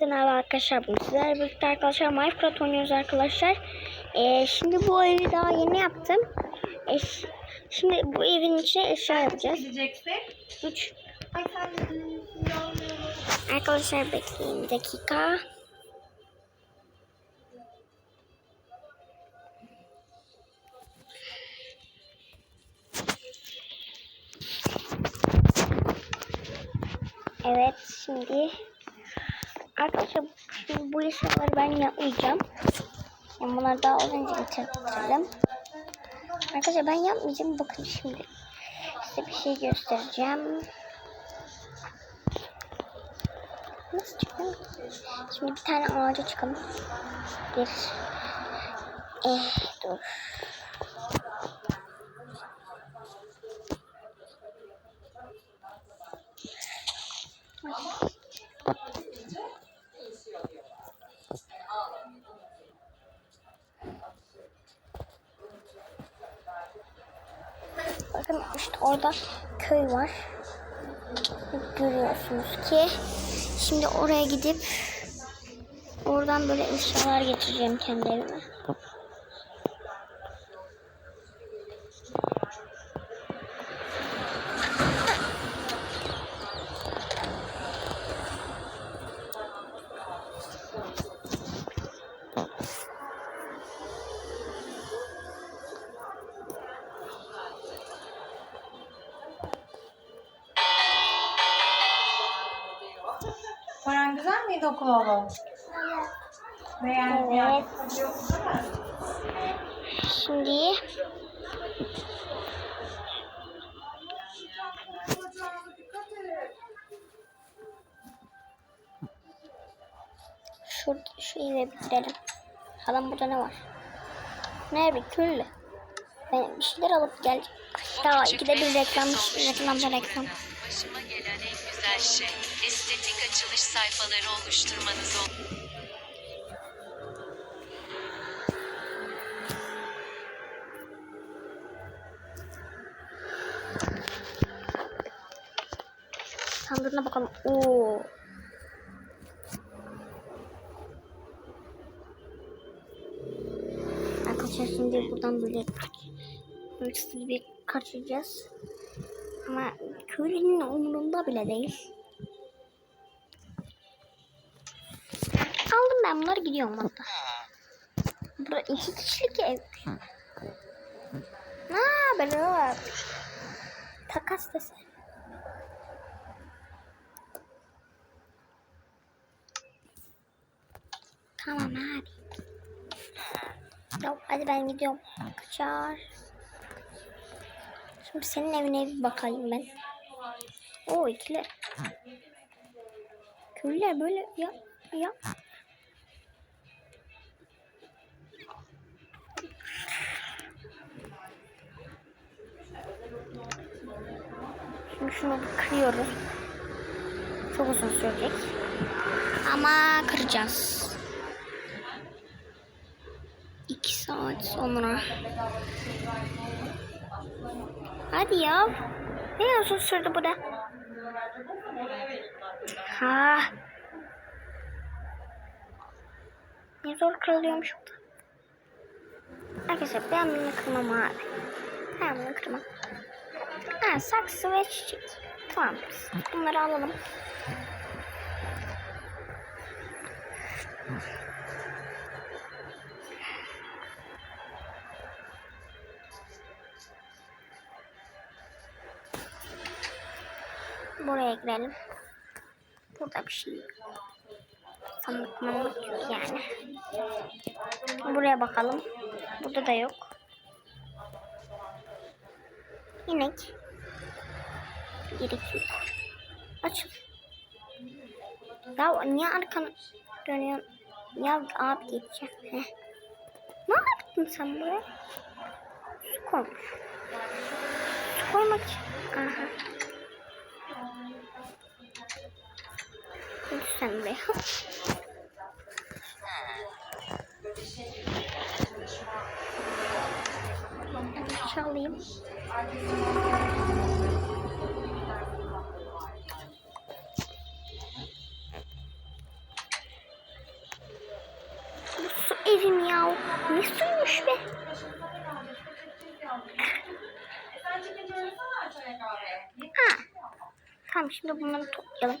Merhaba arkadaşlar bugün sizlerle birlikte arkadaşlar Minecraft oynuyoruz arkadaşlar. Ee, şimdi bu evi daha yeni yaptım. Ş- şimdi bu evin içine eşya yapacağız. gideceksin? 3 Ay sen Arkadaşlar bekleyin bir dakika. Evet şimdi arkadaşlar şimdi bu eşyaları ben yapmayacağım. Yani bunları daha az önce getirdim. Arkadaşlar ben yapmayacağım. Bakın şimdi size bir şey göstereceğim. Nasıl çıkalım? Şimdi bir tane ağaca çıkalım. Bir. Eh dur. Bakın işte orada köy var. Görüyorsunuz ki. Şimdi oraya gidip oradan böyle eşyalar getireceğim kendi evime. Oğlum? Evet. Şimdi şu, şu eve bitirelim. Halam burada ne var? Ne bir küllü. Ben bir şeyler alıp gel. Ya ikide bir reklam, reklamda reklam. Gelen güzel şey estetik açılış sayfaları oluşturmanız oldu. Sandığına bakalım. Oo. Arkadaşlar şimdi buradan böyle hırsız gibi kaçacağız. Ama köylünün umurunda bile değil. Aldım ben bunları gidiyorum hatta. Burada iki kişilik ev. Ne haber oğlum? Takas desen. Tamam abi. Yok hadi ben gidiyorum. Kaçar. Şimdi senin evine bir bakayım ben. Oo ikili. Köylüler böyle ya ya. Şimdi şunu bir kırıyoruz. Çok uzun sürecek. Ama kıracağız. 2 saat sonra. Hadi ya. Ne uzun sürdü bu da? Ha. Ne zor kırılıyormuş bu da. Arkadaşlar ben bunu kırmam abi. Ben bunu kırmam. Ha saksı ve çiçek. Tamam. Bunları alalım. Buraya girelim. Burada bir şey yok. Sandık yok yani. Buraya bakalım. Burada da yok. İnek. Gerek yok. Açıl. Ya niye arkana dönüyorsun? Ya abi geçeceğim. Heh. Ne yaptın sen buraya? Su koymuş. Su koymak. Aha. Lütfen buraya. Çalayım. evim ya. Ne suymuş be. Sen. Ha. Tamam şimdi bunları toplayalım.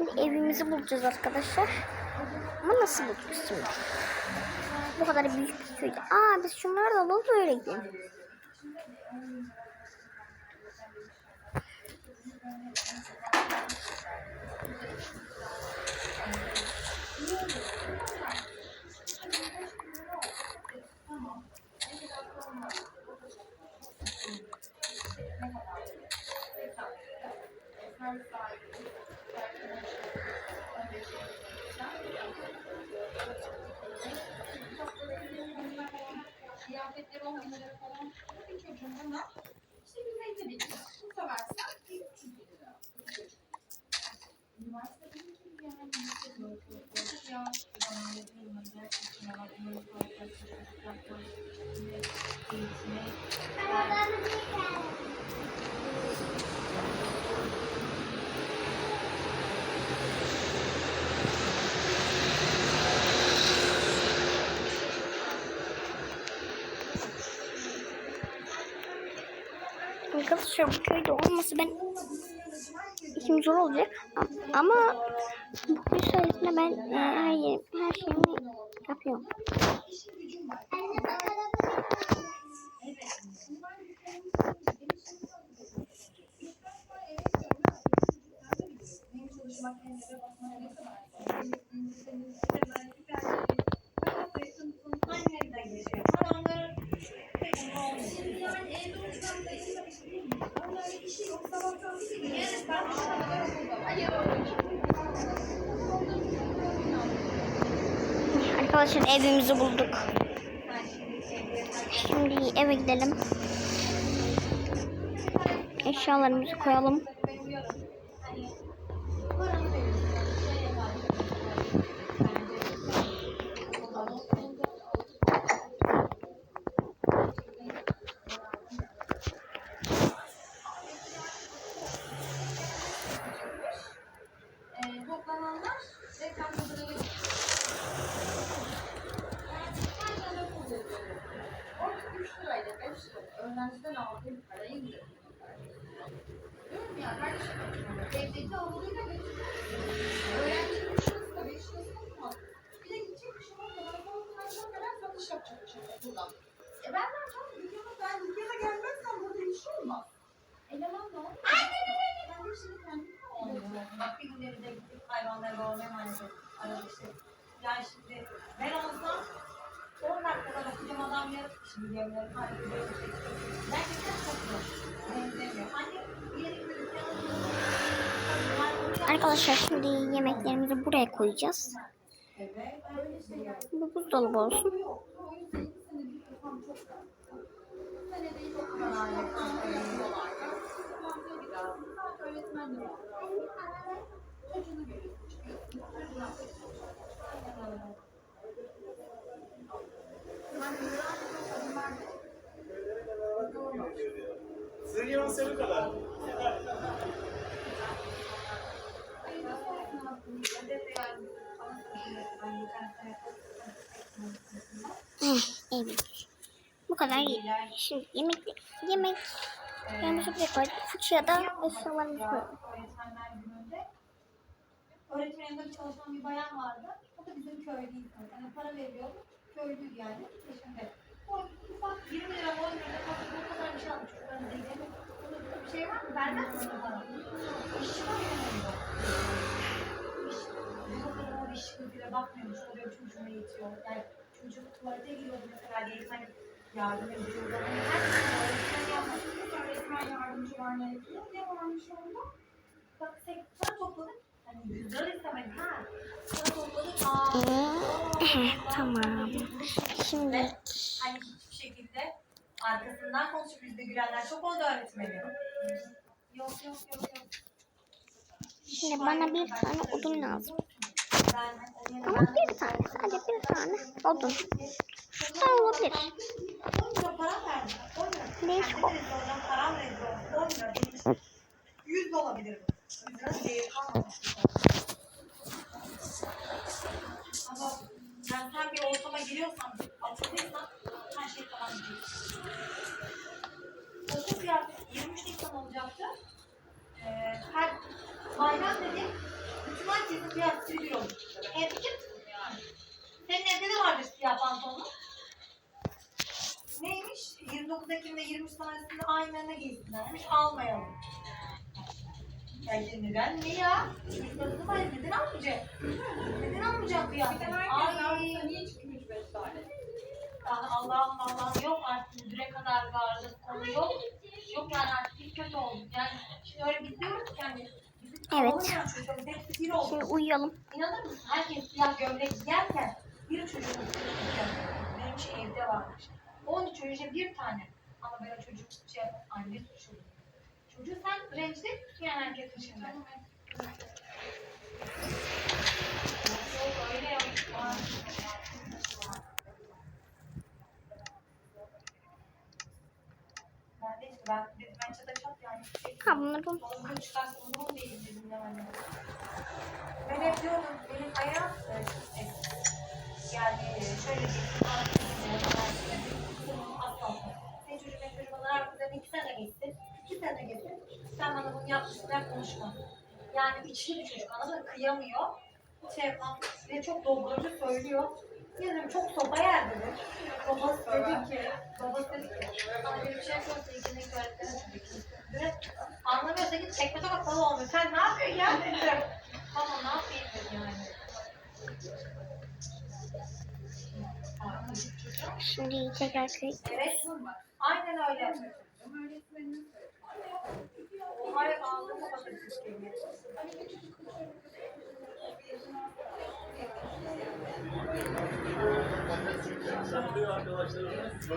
Şimdi evimizi bulacağız arkadaşlar. Ama nasıl bulacağız şimdi? Bu kadar büyük bir köyde. Aa biz şunları da alalım öyle gidelim. Kıyafetleri 10 bin lira falan. Bir çocuğun buna işte bir zeytin ekmek. Bu seversen bir 300 lira. Üniversite değil ki yani. Ya, zaman Arkadaşlar bu köyde olması ben işim zor olacak. Ama bu köy sayesinde ben e, yerim, her şeyimi yapıyorum. Arkadaşlar evimizi bulduk. Şimdi eve gidelim. Eşyalarımızı koyalım. Bak bir gün evde gittik hayvanları doğurmaya emanet ettik. Arada işte. Yani şimdi ben olsam 10 dakikada bakacağım adam yarın şimdi yemleri kaybediyor. Gerçekten çok zor. Benzemiyor. Anne bir yere gidip yanımda Arkadaşlar şimdi yemeklerimizi buraya koyacağız. Bu buzdolabı olsun. Sizin yanı senin kadar. Eh, evet. Bu kadar iyi. Şimdi yemek yemek yerimizi buraya koyduk. Fıçıya da eşyalarımızı koyduk. Öğretmen yanında çalışan bir bayan vardı. O da bizim köylüydü. Yani para veriyordu. Köylüydü yani. Peşinde. O ufak 20 lira 10 lira o kadar bir şey almış. Bunda bir şey var mı? Vermez mi bana? İşçi var yanında. İşçi. Bu kadar o iş gözüyle bakmıyormuş. Oraya çocuğuna yetiyor. Yani çocuk tuvalete giriyordu mesela diye hani yardım ediyordu. Hani her şey öğretmen yapmış. Öğretmen yardımcı var ne yapıyor? Ne varmış onda? Bak sen para topladık. Hani yüz lira istemedik ha. Para topladık. Aa. Tamam. Şimdi Hani hiçbir şekilde arkasından konuşup yüzde gülenler çok oldu öğretmenim. Yok yok yok yok. şimdi bana bir tane odun lazım. Ama bir tane sadece bir tane odun. Da olabilir. 10 lira para verdim. 10 lira. Değişik Kendi televizyondan param rezil oldu. 10 lira değil. 100 de olabilir. 100 lira değil. Ama ben sen bir ortama giriyorsan, açıldıysan her şey tamam diyeceksin. Okul kıyafeti 23 Nisan olacaktı. Ee, her bayram dedi. Bütün herkesin kıyafeti bir olur. Hep kim? Senin evde de vardır siyah pantolonun. Neymiş? 29 Ekim'de 23 tanesinde aynı giysinler. Demiş almayalım. Yani neden? Ne ya? Çocuklarımızı var. Neden almayacak? Neden almayacak kıyafet? Ay. Niye çıkmış beş tane? Yani Allah'ım Allah'ım yok artık müdüre kadar varlık konu yok. Yok yani artık bir kötü oldu. Yani şimdi öyle biliyoruz ki bizim Evet. bir. Şimdi uyuyalım. İnanır mısın? Herkes siyah gömlek giyerken bir çocuğun benim şey evde varmış. 13 çocuğa bir tane. Ama ben o çocuk şey anne suçlu. Çocuğu sen rencide etmiyorsun yani herkesin şimdi. Yok öyle yapma. Ben ben, çata çat yani. Ha bunları Onun çıkarsa umurum değil dedim yani. Ben hep diyordum benim e, e, yani şöyle bir Senin çocuğun benim çocuğumun arkasından iki sene geçti. iki sene geçti. Sen bana bunu yapmışsın konuşma. Yani içli bir çocuk anladın mı? Kıyamıyor. Şey. Bir de çok doldurucu söylüyor. Dedim çok soba yer dedi. Babası dedi ki, babası dedi ki, bana bir şey öğretmenin çocuğu. Dedi, Anlamıyorsa git tekme tokat bana olmuyor. Sen ne yapıyorsun ya dedim. Tamam ne yapayım dedim yani. Şimdi tekrar kayıt. Evet. Aynen öyle. Saklıyor arkadaşlarımız.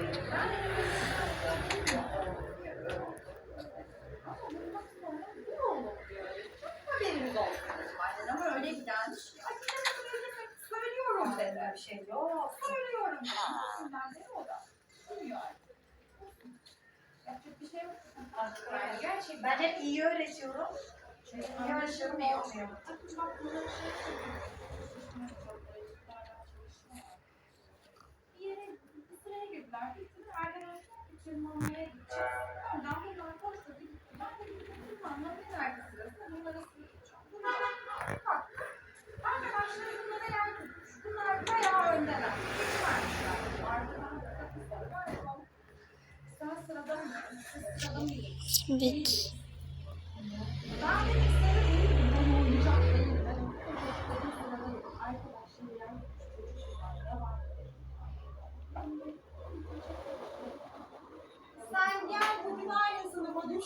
Haberimiz olsun. Aynen ama öyle giden. Söylüyorum Öyle dedi. Bir şey yok. Söylüyorum. Ben de o da. Duyuyor artık. Yapacak bir şey yok. Yani gerçekten ben hep iyi öğretiyorum. Çünkü iyi öğretiyorum iyi olmuyor. Bir yere bir sıraya girdiler. Gittiler. Erden Özkan için mamaya gideceğiz. Oradan bunlar koştu. Ben de gittim. Bunlarla bir verdi sırasında. Bunlara sıraya gideceğim. Bunlar bak. Arkadaşları bunlara yer tutmuş. Bunlar bayağı öndeler. Geçivermişler. Arkadan da kapısı var. Sen sırada mı? Siz sırada mı? Şimdi Ben de sıra değilim. Ben oynayacak değilim. Ben çocukların sıradayım. Arkadaşlarım yer tutmuş. Çocuk var. Ne var? Sen gel bugün aynı sınıfa düş.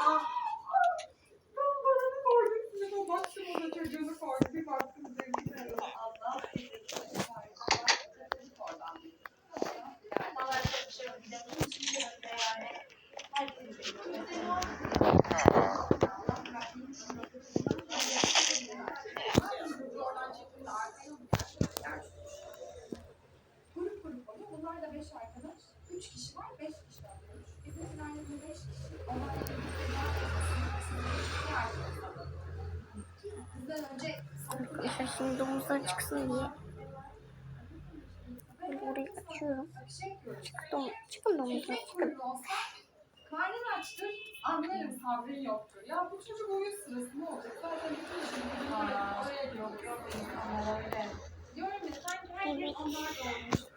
ah. Ben paranı koydum Şimdi domuzlar çıksın diye. Böyle orayı açıyorum. Çıkın, dom çıkın domuzlar çıkın. Karnın açtır, anlarım sabrın yoktur. Ya bu çocuk oyun sırası ne olacak? Zaten bütün işini öyle yok yok insanlar öyle. Diyorum ya sanki her gün onlar da olmuş.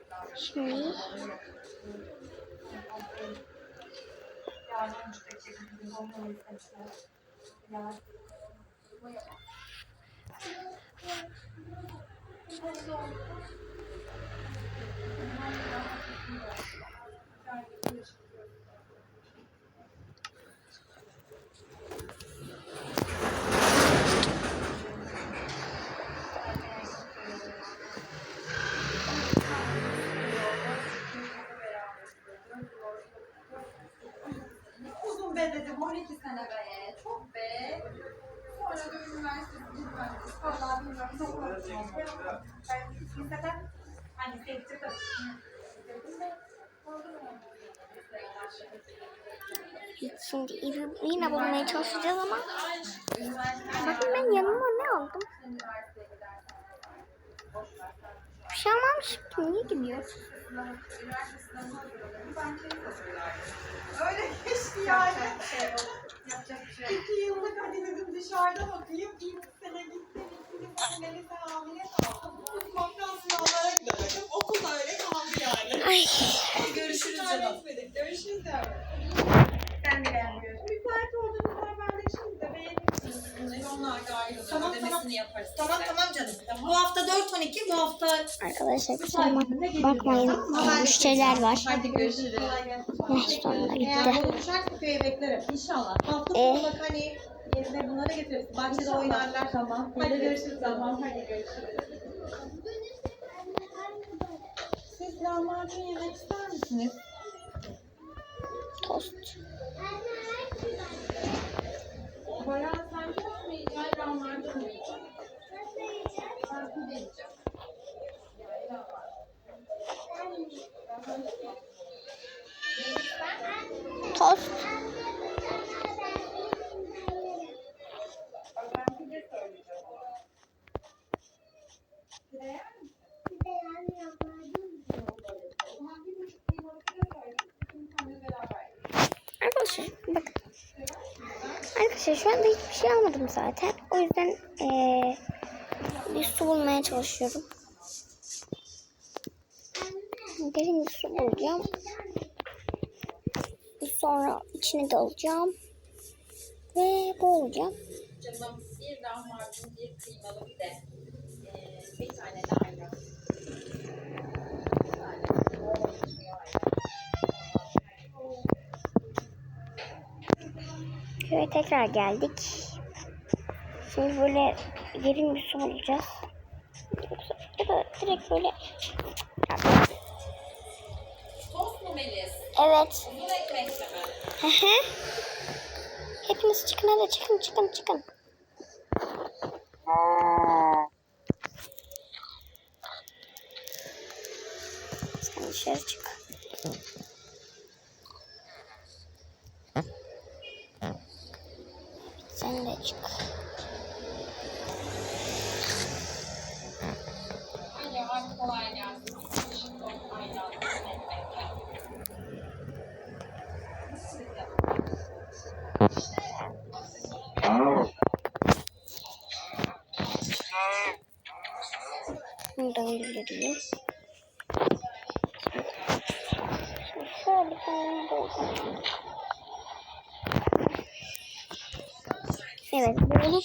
Şimdi Uzun be dedim 12 sene be. Çok be. Sonra da üniversitesi gitmem. Vallahi bilmiyorum. Çok korktum. Ben liseden hani sevecek Şimdi evi yine bulmaya çalışacağız ama bakın ben yanıma ne aldım? Bir şey almamıştım. Niye gidiyor? Öyle geçti yani. İki yıllık hadi dedim dışarıda bakayım. İlk sene gittim. İkinci sene hamile kaldım. Baktan sınavlara gidemedim. Okul da öyle kaldı yani. Ay. Görüşürüz canım. Görüşürüz canım. Sen de beğenmiyorsun. Ayrılır. Tamam, Ödemesini tamam. yaparız. Tamam tamam canım. Bu hafta 4-12, bu hafta Arkadaşlar kusura bak- bakmayın. Ee, Müşteriler var. Hadi görüşürüz. Neyse sonunda eğer gitti. olursa köye beklerim. İnşallah. Hafta Ee? sonu bak hani yerine bunları getiririz. Bahçede oynarlar. Tamam. Hadi görüşürüz. Tamam. Hadi görüşürüz. Siz lahmacun yemek ister misiniz? Tost. Bayağı yiyeceksin? Ben pide yiyeceğim. Tost. Arkadaşlar bakın. Arkadaşlar şu anda hiçbir şey almadım zaten. O yüzden eee bir su bulmaya çalışıyorum. Derin bir su bulacağım. Sonra içine dalacağım. Ve boğulacağım. Canım bir lahmacun, bir kıymalı. Ee, bir de. Bir tekrar geldik. Şimdi böyle derin bir su bulacağız. Ya da direkt böyle... Tost mu Melis? Evet. Uzun ekmek mi? Hı hı. Hepiniz çıkın hadi çıkın çıkın çıkın. Sen dışarı çık. Sen de çık. Hadi hadi kolay gelsin. Şimdi ayran, ekmek. Boğacağım. Evet boğulup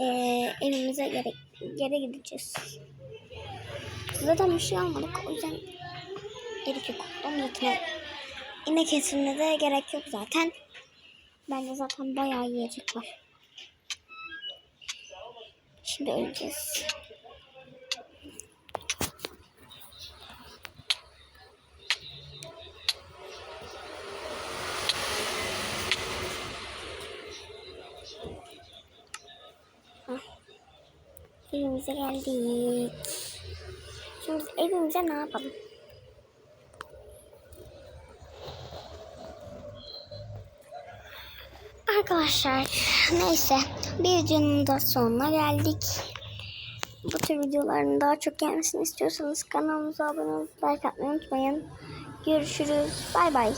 eee evimize geri, geri gideceğiz. Zaten bir şey almadık o yüzden gerek yok. Onun için inek etine de gerek yok zaten. Bence zaten bayağı yiyecek var. Şimdi öleceğiz. Evimize geldik. Şimdi evimize ne yapalım? Arkadaşlar neyse bir videonun da sonuna geldik. bu tür videoların daha çok gelmesini istiyorsanız kanalımıza abone olup like atmayı unutmayın. Görüşürüz. Bay bay.